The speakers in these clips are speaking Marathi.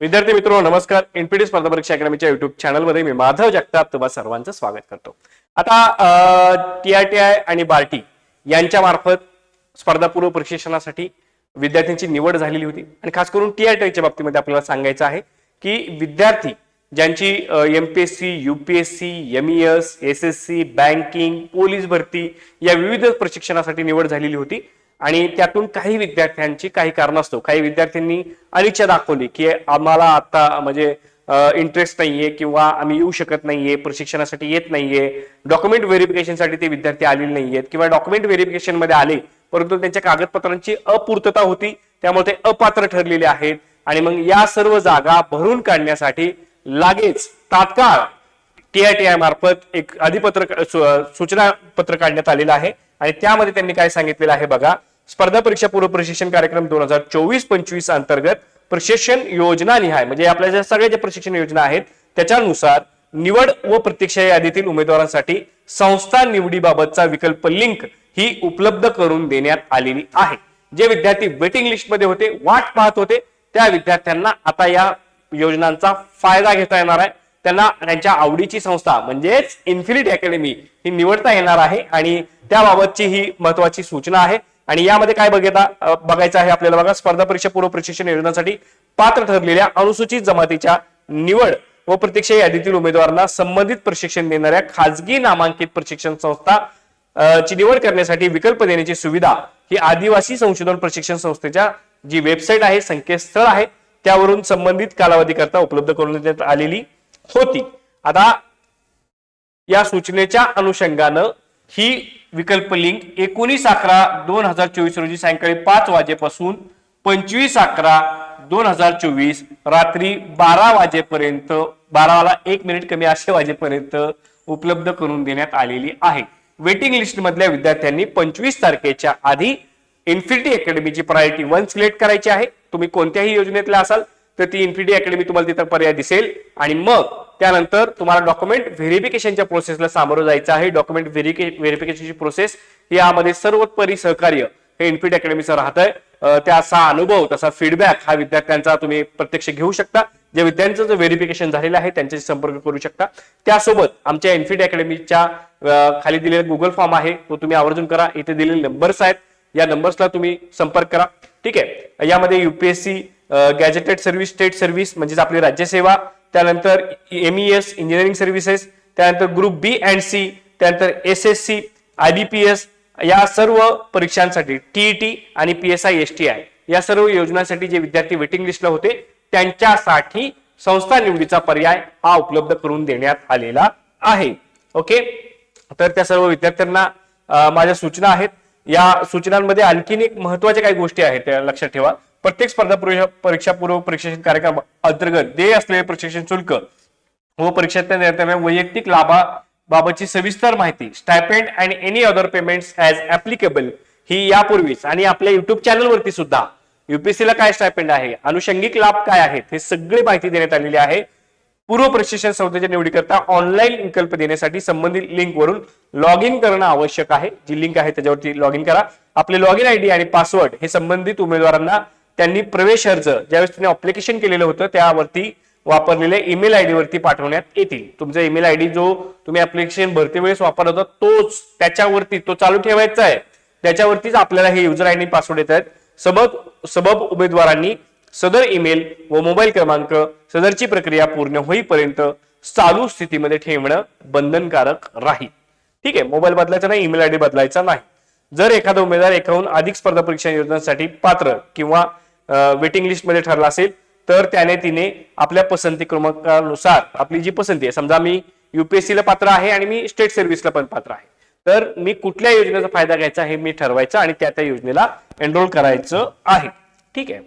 विद्यार्थी मित्र नमस्कार. एनपीडी स्पर्धा परीक्षा अकॅडमीच्या युट्यूब चॅनलमध्ये मी माधव जगताप तुम्हा सर्वांचं स्वागत करतो. आता टीआरटीआय आणि बार्टी यांच्या मार्फत स्पर्धापूर्व प्रशिक्षणासाठी विद्यार्थ्यांची निवड झालेली होती. आणि खास करून टीआरटीआयच्या बाबतीमध्ये आपल्याला सांगायचं आहे की विद्यार्थी ज्यांची MPSC UPSC MES S S S C banking police भरती या विविध प्रशिक्षणासाठी निवड झालेली होती. आणि त्यातून काही विद्यार्थ्यांची काही कारणास्तव काही विद्यार्थ्यांनी अनिच्छा दाखवली की आम्हाला आता म्हणजे इंटरेस्ट नाहीये किंवा आम्ही येऊ शकत नाहीये प्रशिक्षणासाठी येत नाहीये डॉक्युमेंट व्हेरिफिकेशनसाठी ते विद्यार्थी आलेले नाहीयेत किंवा डॉक्युमेंट व्हेरिफिकेशनमध्ये आले परंतु त्यांच्या कागदपत्रांची अपूर्तता होती त्यामुळे ते अपात्र ठरलेले आहेत आणि मग या सर्व जागा भरून काढण्यासाठी लागेच तात्काळ टीआयटीआय मार्फत एक अधिपत्र सूचना पत्र काढण्यात आलेलं आहे. आणि त्यामध्ये त्यांनी काय सांगितलेलं आहे बघा स्पर्धा परीक्षा पूर्व प्रशिक्षण कार्यक्रम दोन हजार चोवीस पंचवीस अंतर्गत प्रशिक्षण योजना निहाय म्हणजे आपल्या ज्या सगळ्या ज्या प्रशिक्षण योजना आहेत त्याच्यानुसार निवड व प्रतीक्षा यादीतील उमेदवारांसाठी संस्था निवडीबाबतचा विकल्प लिंक ही उपलब्ध करून देण्यात आलेली आहे. जे विद्यार्थी वेटिंग लिस्टमध्ये होते वाट पाहत होते त्या विद्यार्थ्यांना आता या योजनांचा फायदा घेता येणार आहे. त्यांना त्यांच्या आवडीची संस्था म्हणजेच इन्फिनिट अकॅडमी ही निवडता येणार आहे आणि त्याबाबतची ही महत्वाची सूचना आहे. आणि यामध्ये काय बघता बघायचं आहे आपल्याला बघा स्पर्धा परीक्षा पूर्व प्रशिक्षण योजनासाठी पात्र ठरलेल्या अनुसूचित जमातीच्या निवड व प्रतीक्षा यादीतील उमेदवारांना संबंधित प्रशिक्षण देणाऱ्या खाजगी नामांकित प्रशिक्षण संस्था ची निवड करण्यासाठी विकल्प देण्याची सुविधा ही आदिवासी संशोधन प्रशिक्षण संस्थेच्या जी वेबसाईट आहे संकेतस्थळ आहे त्यावरून संबंधित कालावधी करता उपलब्ध करून देण्यात आलेली होती. आता या सूचनेच्या अनुषंगानं ही विकल्प लिंक एकोणीस अकरा दोन हजार चोवीस रोजी सायंकाळी पाच वाजेपासून पंचवीस अकरा दोन हजार चोवीस रात्री बारा वाजेपर्यंत बाराला एक मिनिट कमी असे वाजेपर्यंत उपलब्ध करून देण्यात आलेली आहे. वेटिंग लिस्ट मधल्या विद्यार्थ्यांनी पंचवीस तारखेच्या आधी इन्फिनिटी अकॅडमीची प्रायोरिटी वन सिलेक्ट करायची आहे. तुम्ही कोणत्याही योजनेतल्या असाल तर ती इन्फिडी अकॅडमी तुम्हाला तिथं पर्याय दिसेल. आणि मग त्यानंतर तुम्हाला डॉक्युमेंट व्हेरिफिकेशनच्या प्रोसेसला सामोरं जायचं आहे. डॉक्युमेंट व्हेरिफिकेशनची प्रोसेस यामध्ये सर्वोत्परी सहकार्य हे इन्फिड अकॅडमीचं राहतंय. आहे त्याचा अनुभव तसा फीडबॅक हा विद्यार्थ्यांचा तुम्ही प्रत्यक्ष घेऊ शकता. जे विद्यार्थ्यांचं जे व्हेरिफिकेशन झालेलं आहे त्यांच्याशी संपर्क करू शकता. त्यासोबत आमच्या इन्फिड अकॅडमीच्या खाली दिलेला गुगल फॉर्म आहे. तो तुम्ही आवर्जून करा. इथे दिलेले नंबर्स आहेत. या नंबर्सला तुम्ही संपर्क करा. ठीक आहे. यामध्ये UPSC gazetted service state service म्हणजेच आपली राज्यसेवा त्यानंतर एम एस इंजिनिअरिंग सर्व्हिसेस त्यानंतर ग्रुप बी अँड सी त्यानंतर S S C I B P S या सर्व परीक्षांसाठी टीईटी आणि P S I S T I या सर्व योजनांसाठी जे विद्यार्थी वेटिंग लिस्टला होते त्यांच्यासाठी संस्था निवडीचा पर्याय हा उपलब्ध करून देण्यात आलेला आहे. ओके तर त्या सर्व विद्यार्थ्यांना माझ्या सूचना आहेत. या सूचनांमध्ये आणखीन एक महत्त्वाच्या काही गोष्टी आहेत त्या लक्षात ठेवा. प्रत्येक स्पर्धा परीक्षा पूर्व प्रशिक्षण कार्यक्रम अंतर्गत देय असलेले प्रशिक्षण शुल्क व परीक्षेच्या देताना वैयक्तिक लाभाबाबतची सविस्तर माहिती stipend and any other payments as applicable ही यापूर्वीच आणि आपल्या युट्यूब चॅनलवरती सुद्धा. युपीएससी ला काय स्टायपेंड आहे? अनुषंगिक लाभ काय आहेत? हे सगळी माहिती देण्यात आलेली आहे. पूर्व प्रशिक्षण संस्थेच्या निवडीकरता ऑनलाईन विकल्प देण्यासाठी संबंधित लिंक वरून लॉग इन करणं आवश्यक आहे. जी लिंक आहे त्याच्यावरती लॉग इन करा. आपले log in ID and password हे संबंधित उमेदवारांना त्यांनी प्रवेश अर्ज ज्यावेळेस त्यांनी अप्लिकेशन केलेलं होतं त्यावरती वापरलेल्या ईमेल आयडी वरती पाठवण्यात येतील. तुमचा ईमेल आयडी जो तुम्ही अप्लिकेशन भरते वेळेस वापरत होता तोच त्याच्यावरती तो चालू ठेवायचा आहे. त्याच्यावरतीच आपल्याला हे युजर आयडी पासवर्ड येत आहेत. सबब सबब उमेदवारांनी सदर ईमेल व मोबाईल क्रमांक सदरची प्रक्रिया पूर्ण होईपर्यंत चालू स्थितीमध्ये ठेवणं बंधनकारक राहील. ठीक आहे मोबाईल बदलायचा नाही ईमेल आयडी बदलायचा नाही. जर एखादा उमेदवार एकाहून अधिक स्पर्धा परीक्षा योजनांसाठी पात्र किंवा वेटिंग लिस्टमध्ये ठरला असेल तर त्याने तिने आपल्या पसंती क्रमांकानुसार आपली जी पसंती आहे समजा मी युपीएससी ला पात्र आहे आणि मी स्टेट सर्व्हिसला पण पात्र आहे. तर मी कुठल्या योजनेचा फायदा घ्यायचा हे मी ठरवायचं आणि त्या त्या योजनेला एनरोल करायचं आहे. ठीक आहे?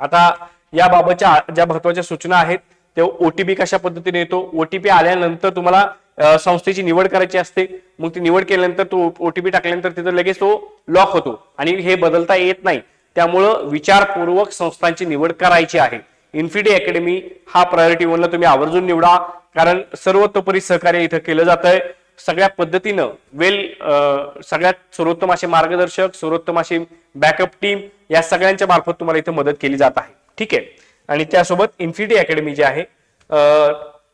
आता याबाबतच्या ज्या महत्त्वाच्या सूचना आहेत ते ओटीपी कशा पद्धतीने येतो? ओटीपी आल्यानंतर तुम्हाला संस्थेची निवड करायची असते. मग ती निवड केल्यानंतर तो ओटीपी टाकल्यानंतर तिथं लगेच तो लॉक होतो. आणि हे बदलता येत नाही. त्यामुळं विचारपूर्वक संस्थांची निवड करायची आहे. इन्फिडी अकॅडमी हा प्रायोरिटी वनला तुम्ही आवर्जून निवडा. कारण सर्वतोपरी सहकार्य इथं केलं जात आहे सगळ्या पद्धतीनं वेल सगळ्यात सर्वोत्तम असे मार्गदर्शक सर्वोत्तम अशी बॅकअप टीम या सगळ्यांच्या मार्फत तुम्हाला इथं मदत केली जात आहे. ठीक आहे? आणि त्यासोबत इन्फिडी अकॅडमी जी आहे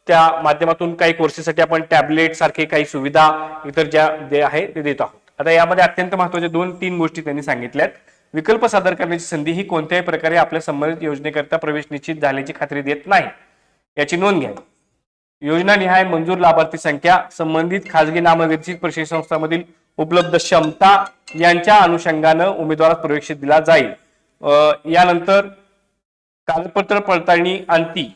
त्या माध्यमातून काही कोर्सेससाठी आपण टॅबलेट सारखे काही सुविधा इतर ज्या जे आहे ते देत आहोत. आता यामध्ये अत्यंत महत्त्वाच्या दोन तीन गोष्टी त्यांनी सांगितल्यात. विकल्प सादर करण्याची संधी ही कोणत्याही प्रकारे आपल्या संबंधित योजनेकरता प्रवेश निश्चित झाल्याची खात्री देत नाही. याची नोंद घ्या. योजना निहाय मंजूर लाभार्थी संख्या संबंधित खाजगी नामनिर्देशित प्रशिक्षण संस्थांमधील उपलब्ध क्षमता यांच्या अनुषंगानं उमेदवारास प्रवेश दिला जाईल. यानंतर कागदपत्र पडताळणी अंती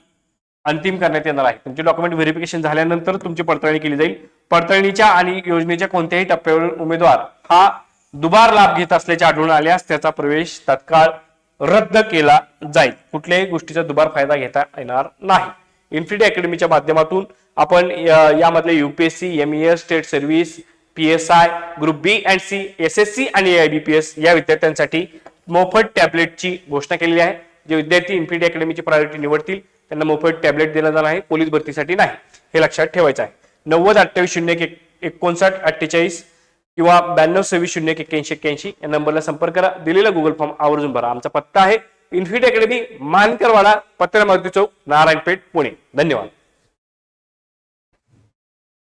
अंतिम करण्यात येणार आहे. तुमचे डॉक्युमेंट व्हेरिफिकेशन झाल्यानंतर तुमची पडताळणी केली जाईल. पडताळणीच्या आणि योजनेच्या कोणत्याही टप्प्यावर उमेदवार हा दुबार लाभ घेत असल्याचे आढळून आल्यास त्याचा प्रवेश तत्काळ रद्द केला जाईल. कुठल्याही गोष्टीचा दुबार फायदा घेता येणार नाही. इन्फिनिटी अकॅडमीच्या माध्यमातून आपण या- यामधले UPSC M S state service P S I group B and C S S C आणि आय बी पी एस या विद्यार्थ्यांसाठी मोफत टॅबलेटची घोषणा केलेली आहे. जे विद्यार्थी इन्फिनिटी अकॅडमीची प्रायोरिटी निवडतील त्यांना मोफत टॅबलेट दिला जाणार आहे पोलीस भरतीसाठी नाही. हे लक्षात ठेवायचं आहे. नव्वद अठ्ठावीस शून्य एक- एकोणसाठ अठ्ठेचाळीस किंवा ब्याण्णव सव्वीस शून्य एक्क्याऐंशी एक्क्याऐंशी या नंबरला संपर्क करा. दिलेला गुगल फॉर्म आवर्जून भरा. आमचा पत्ता आहे इन्फिट अकॅडमी मानकरवाडा पत्र मारुती चौक नारायणपेठ पुणे. धन्यवाद.